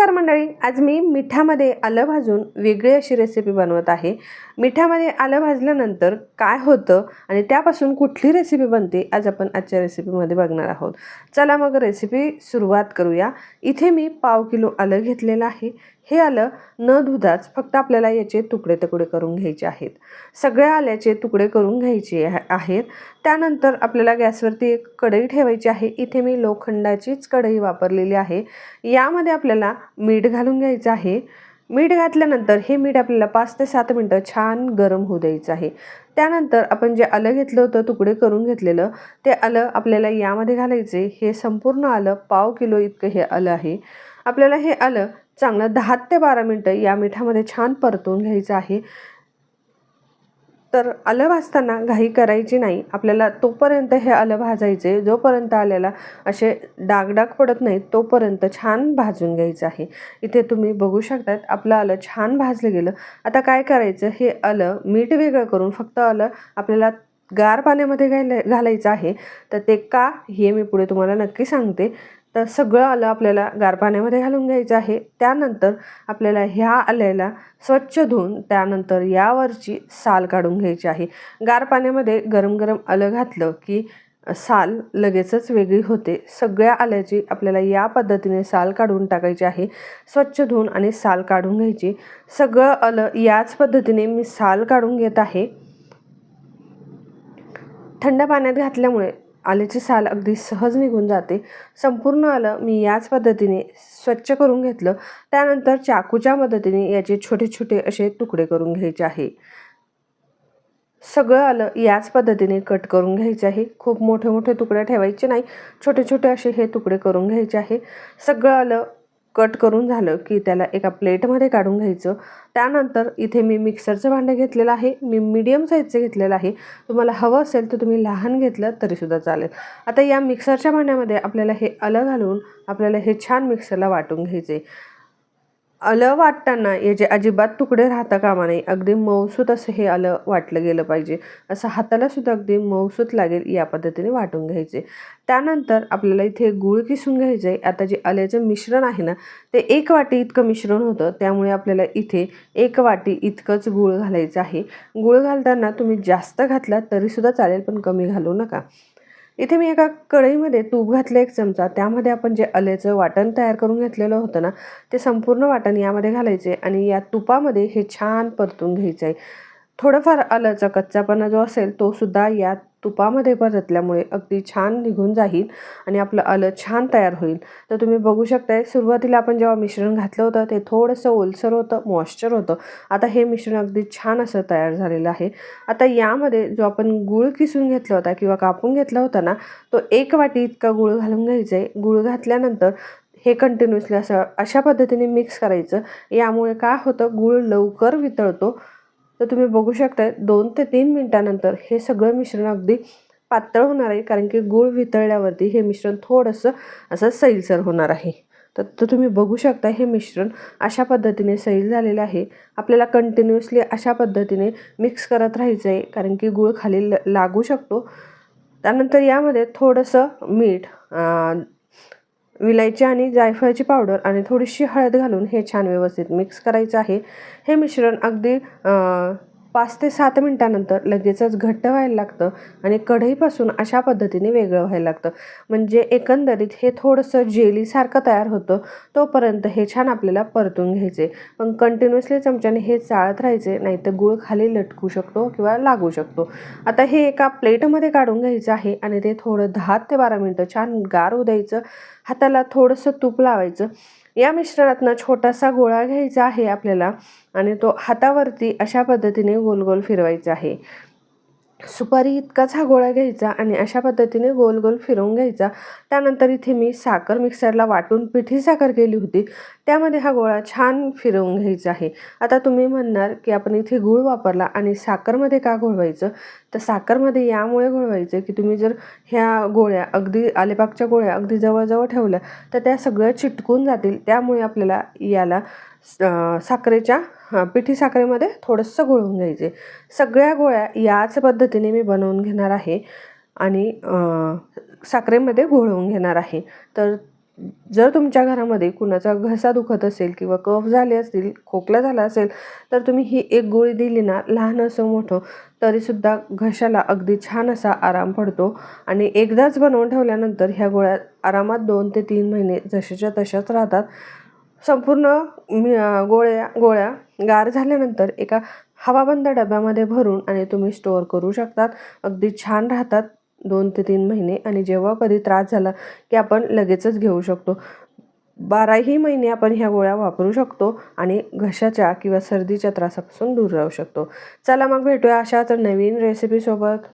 नमस्कार मंडळी आज मी मिठामध्ये आलं भाजून वेगळी अशी रेसिपी बनवत आहे. मिठामध्ये आलं भाजल्यानंतर काय होतं आणि त्यापासून कुठली रेसिपी बनते आज आपण आजच्या रेसिपीमध्ये बघणार आहोत. चला मग रेसिपी सुरुवात करूया. इथे मी पाव किलो आलं घेतलेलं आहे. हे आलं न धुताच फक्त आपल्याला याचे तुकडे तुकडे करून घ्यायचे आहेत. सगळ्या आल्याचे तुकडे करून घ्यायचे आहेत. त्यानंतर आपल्याला गॅसवरती एक कढई ठेवायची आहे. इथे मी लोखंडाचीच कढई वापरलेली आहे. यामध्ये आपल्याला मीठ घालून घ्यायचं आहे. मीठ घातल्यानंतर हे मीठ आपल्याला पाच ते सात मिनटं छान गरम होऊ द्यायचं आहे. त्यानंतर आपण जे आलं घेतलं होतं तुकडे करून घेतलेलं ते आलं आपल्याला यामध्ये घालायचे. हे संपूर्ण आलं पाव किलो इतकं हे आलं आहे. आपल्याला हे आलं चांगलं दहा ते बारा मिनटं या मिठामध्ये छान परतून घ्यायचं आहे. तर आलं भाजताना घाई करायची नाही. आपल्याला तोपर्यंत हे आलं भाजायचे. जोपर्यंत आल्याला असे डागडाग पडत नाहीत तोपर्यंत छान भाजून घ्यायचं आहे. इथे तुम्ही बघू शकतात आपलं आलं छान भाजलं गेलं. आता काय करायचं? हे आलं मीठ वेगळं करून फक्त आलं आपल्याला गार पाण्यामध्ये घायला घालायचं आहे. तर ते का? हे मी पुढे तुम्हाला नक्की सांगते. तर सगळं आलं आपल्याला गार पाण्यामध्ये घालून घ्यायचं आहे. त्यानंतर आपल्याला ह्या आल्याला स्वच्छ धुवून त्यानंतर यावरची साल काढून घ्यायची आहे. गार पाण्यामध्ये गरम गरम आलं घातलं की साल लगेचच वेगळी होते. सगळ्या आल्याची आपल्याला या पद्धतीने साल काढून टाकायची आहे. स्वच्छ धुवून आणि साल काढून घ्यायची. सगळं आलं याच पद्धतीने मी साल काढून घेत आहे. थंड पाण्यात घातल्यामुळे आल्याची साल अगदी सहज निघून जाते. संपूर्ण आलं मी याच पद्धतीने स्वच्छ करून घेतलं. त्यानंतर चाकूच्या मदतीने याचे छोटे छोटे असे तुकडे करून घ्यायचे आहे. सगळं आलं याच पद्धतीने कट करून घ्यायचे आहे. खूप मोठे मोठे तुकडे ठेवायचे नाही. छोटे छोटे असे हे तुकडे करून घ्यायचे आहे. सगळं आलं कट करून झालं की त्याला एका प्लेटमध्ये काढून घ्यायचं. त्यानंतर इथे मी मिक्सरचं भांडं घेतलेलं आहे. मी मीडियम साईजचं घेतलेलं आहे. तुम्हाला हवं असेल तर तुम्ही लहान घेतलं तरीसुद्धा चालेल. आता या मिक्सरच्या भांड्यामध्ये आपल्याला हे आलं घालून आपल्याला हे छान मिक्सरला वाटून घ्यायचे आलं वाटताना याचे अजिबात तुकडे राहता कामा नाही अगदी मऊसूत असं हे आलं वाटलं गेलं पाहिजे. असं हातालासुद्धा अगदी मऊसूत लागेल या पद्धतीने वाटून घ्यायचे. त्यानंतर आपल्याला इथे गूळ किसून घ्यायचं आहे आता जे आल्याचं मिश्रण आहे ना ते एक वाटी इतकं मिश्रण होतं. त्यामुळे आपल्याला इथे एक वाटी इतकंच गूळ घालायचं आहे. गूळ घालताना तुम्ही जास्त घातला तरीसुद्धा चालेल पण कमी घालू नका. इथे मी एका कढईमध्ये तूप घातलं एक चमचा. त्यामध्ये आपण जे आल्याचं वाटण तयार करून घेतलेलं होतं ना ते संपूर्ण वाटण यामध्ये घालायचे आणि या तुपामध्ये हे छान परतून घ्यायचं आहे थोडंफार आल्याचा कच्चापणा जो असेल तो सुद्धा या तुपामध्ये परतल्यामुळे अगदी छान निघून जाईल आणि आपलं आलं छान तयार होईल. तर तुम्ही बघू शकताय सुरुवातीला आपण जेव्हा मिश्रण घातलं होतं ते थोडंसं ओलसर होतं मॉइश्चर होतं. आता हे मिश्रण अगदी छान असं तयार झालेलं आहे. आता यामध्ये जो आपण गूळ किसून घेतला होता किंवा कापून घेतला होता ना तो एक वाटी इतका गूळ घालून घ्यायचा. आहे गूळ घातल्यानंतर हे कंटिन्युअसली असं अशा पद्धतीने मिक्स करायचं. यामुळे काय होतं गूळ लवकर वितळतो तर तुम्ही बघू शकताय दोन ते तीन मिनटानंतर हे सगळं मिश्रण अगदी पातळ होणार आहे कारण की गूळ वितळल्यावरती हे मिश्रण थोडंसं असं सैलसर होणार आहे. तर तर तुम्ही बघू शकता हे मिश्रण अशा पद्धतीने सैल झालेलं आहे. आपल्याला कंटिन्युअसली अशा पद्धतीने मिक्स करत राहायचं आहे कारण की गूळ खाली ल लागू शकतो. त्यानंतर यामध्ये थोडंसं मीठ विलायची आणि जायफळाची पावडर आणि थोडीशी हळद घालून हे छान व्यवस्थित मिक्स करायचं आहे. हे मिश्रण अगदी पाच ते सात मिनटानंतर लगेचच घट्ट व्हायला लागतं आणि कढईपासून अशा पद्धतीने वेगळं व्हायला लागतं. म्हणजे एकंदरीत हे थोडंसं जेलीसारखं तयार होतं तोपर्यंत हे छान आपल्याला परतून घ्यायचे. पण कंटिन्युअसली चमच्याने हे चाळत राहायचे नाहीतर गूळ खाली लटकू शकतो किंवा लागू शकतो. आता हे एका प्लेटमध्ये काढून घ्यायचं आहे आणि ते थोडं दहा ते बारा मिनटं छान गार होऊ द्यायचं. हाताला थोडंसं तूप लावायचं. या मिश्रणातनं छोटासा गोळा घ्यायचा आहे आपल्याला आणि तो हातावरती अशा पद्धतीने गोल गोल फिरवायचा आहे. सुपारी इतकाच हा गोळा घ्यायचा आणि अशा पद्धतीने गोल गोल फिरवून घ्यायचा. त्यानंतर इथे मी साखर मिक्सरला वाटून पिठी साखर केली होती. त्यामध्ये हा गोळा छान फिरवून घ्यायचा आहे. आता तुम्ही म्हणणार की आपण इथे गूळ वापरला आणि साखरमध्ये का घोळवायचं? तर साखरमध्ये यामुळे घोळवायचं की तुम्ही जर ह्या गोळ्या अगदी आलेपाकच्या गोळ्या अगदी जवळजवळ ठेवल्या तर त्या सगळ्या चिटकून जातील. त्यामुळे आपल्याला याला साखरेच्या पिठी साखरेमध्ये थोडंसं घोळवून घ्यायचे. सगळ्या गोळ्या याच पद्धती पद्धतीने मी बनवून घेणार आहे आणि साखरेमध्ये घोळवून घेणार आहे. तर जर तुमच्या घरामध्ये कुणाचा घसा दुखत असेल किंवा कफ झाले असतील खोकला झाला असेल तर तुम्ही ही एक गोळी दिली ना लहान असं मोठं तरीसुद्धा घशाला अगदी छान असा आराम पडतो. आणि एकदाच बनवून ठेवल्यानंतर ह्या गोळ्या आरामात दोन ते तीन महिने जशाच्या तशाच राहतात. संपूर्ण मी गोळ्या गोळ्या गार झाल्यानंतर एका हवाबंद डब्यामध्ये भरून आणि तुम्ही स्टोअर करू शकतात. अगदी छान राहतात दोन ते तीन महिने आणि जेव्हा कधी त्रास झाला की आपण लगेचच घेऊ शकतो. बाराही महिने आपण ह्या गोळ्या वापरू शकतो आणि घशाच्या किंवा सर्दीच्या त्रासापासून दूर राहू शकतो. चला मग भेटूया अशाच नवीन रेसिपीसोबत